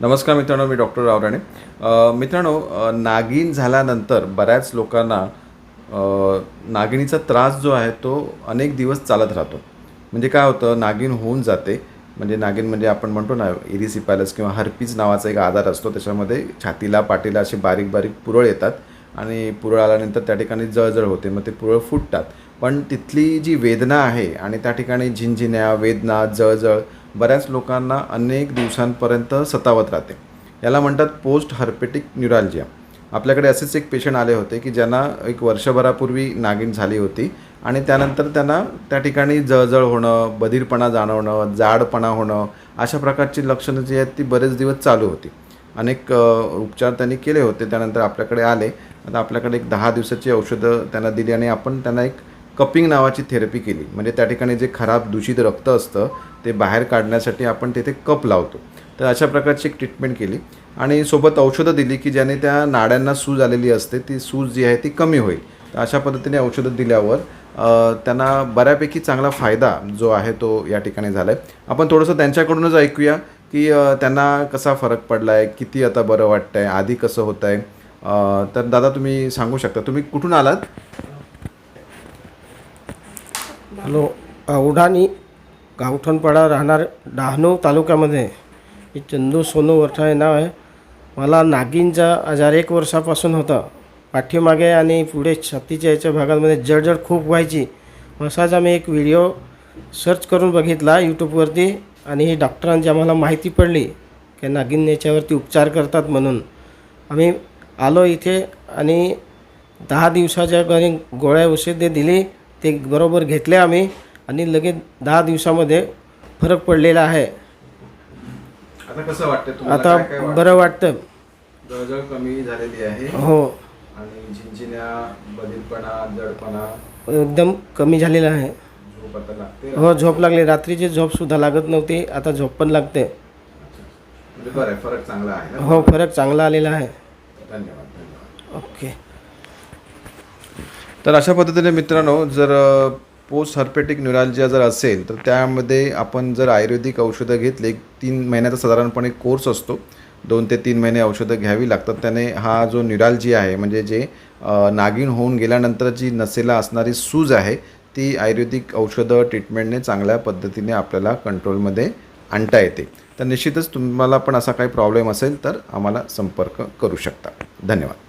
नमस्कार मित्रांनो मी डॉक्टर रावराणे. मित्रांनो नागिन झाल्यानंतर बऱ्याच लोकांना नागिणीचा नागिनीचा त्रास जो आहे तो अनेक दिवस चालत राहतो. म्हणजे काय होतं नागिन होऊन जाते. म्हणजे नागिन म्हणजे आपण म्हणतो ना इरिसिपॅलस किंवा हर्पीज नावाचा एक आजार असतो. त्याच्यामध्ये छातीला पाठीला असे बारीक बारीक पुरळ येतात आणि पुरळ आल्यानंतर त्या ठिकाणी जळजळ होते. मग ते पुरळ फुटतात. पण तिथली जी वेदना आहे आणि त्या ठिकाणी झिंझिन्या वेदना जळजळ बऱ्याच लोकांना अनेक दिवसांपर्यंत सतावत राहते. याला म्हणतात पोस्ट हर्पेटिक न्युरालजिया आपल्याकडे असेच एक पेशंट आले होते की ज्यांना एक वर्षभरापूर्वी नागिन झाली होती आणि त्यानंतर त्यांना त्या ठिकाणी जळजळ होणं बधीरपणा जाणवणं जाडपणा होणं अशा प्रकारची लक्षणं जी आहेत ती बरेच दिवस चालू होती. अनेक उपचार त्यांनी केले होते त्यानंतर आपल्याकडे आले. आता आपल्याकडे एक दहा दिवसाची औषधं त्यांना दिली आणि आपण त्यांना एक कपिंग नावाची थेरपी केली. म्हणजे त्या ठिकाणी जे खराब दूषित रक्त असतं ते बाहेर काढण्यासाठी आपण तिथे कप लावतो. तर अशा प्रकारची एक ट्रीटमेंट केली. आणि सोबत औषधं दिली की ज्याने त्या नाड्यांना सूज आलेली असते ती सूज जी आहे ती कमी होईल. तर अशा पद्धतीने औषधं दिल्यावर त्यांना बऱ्यापैकी चांगला फायदा जो आहे तो या ठिकाणी झाला आहे आपण थोडंसं त्यांच्याकडूनच ऐकूया की त्यांना कसा फरक पडला आहे किती आता बरं वाटतं आहे आधी कसं होतं आहे तर दादा तुम्ही सांगू शकता. तुम्ही कुठून आलात? हॅलो औढाणी गावठणपाडा राहणार डहाणू तालुक्यामध्ये. मी चंदू सोनू वरठा हे नाव आहे. मला नागिनचा आजार एक वर्षापासून होता. पाठीमागे आणि पुढे छातीच्या याच्या भागामध्ये जळजळ खूप व्हायची. असाच आम्ही एक व्हिडिओ सर्च करून बघितला यूट्यूबवरती आणि ही डॉक्टरांची आम्हाला माहिती पडली की नागिन याच्यावरती उपचार करतात म्हणून. आम्ही आलो इथे आणि दहा दिवसाच्या घरी गोळ्या औषधे दिली. ते बरोबर घेतले आम्ही आणि लगेच दहा दिवसामध्ये फरक पडलेला आहे. आता कसं वाटतं आता बरं वाटतं. जळजळ कमी झालेली आहे. हो. आणि बधीरपणा जडपणा. एकदम कमी झालेलं आहे. झोप आता लागते हो झोप लागली. रात्रीची झोपसुद्धा लागत नव्हती. आता झोप पण लागते. म्हणजे बरं आहे. फरक चांगला आहे ना हो फरक चांगला आलेला आहे. धन्यवाद धन्यवाद. ओके. तर अशा पद्धतीने मित्रांनो जर पोस्ट हर्पेटिक न्युरालजिया जर असेल तर त्यामध्ये आपण जर आयुर्वेदिक औषधं घेतले एक तीन महिन्याचा साधारणपणे कोर्स असतो. दोन ते तीन महिने औषधं घ्यावी लागतात. त्याने हा जो न्युरालजी आहे म्हणजे जे नागिन होऊन गेल्यानंतर जी नसेला असणारी सूज आहे ती आयुर्वेदिक औषधं ट्रीटमेंटने चांगल्या पद्धतीने आपल्याला कंट्रोलमध्ये आणता येते. तर निश्चितच तुम्हाला पण असा काही प्रॉब्लेम असेल तर आम्हाला संपर्क करू शकता. धन्यवाद.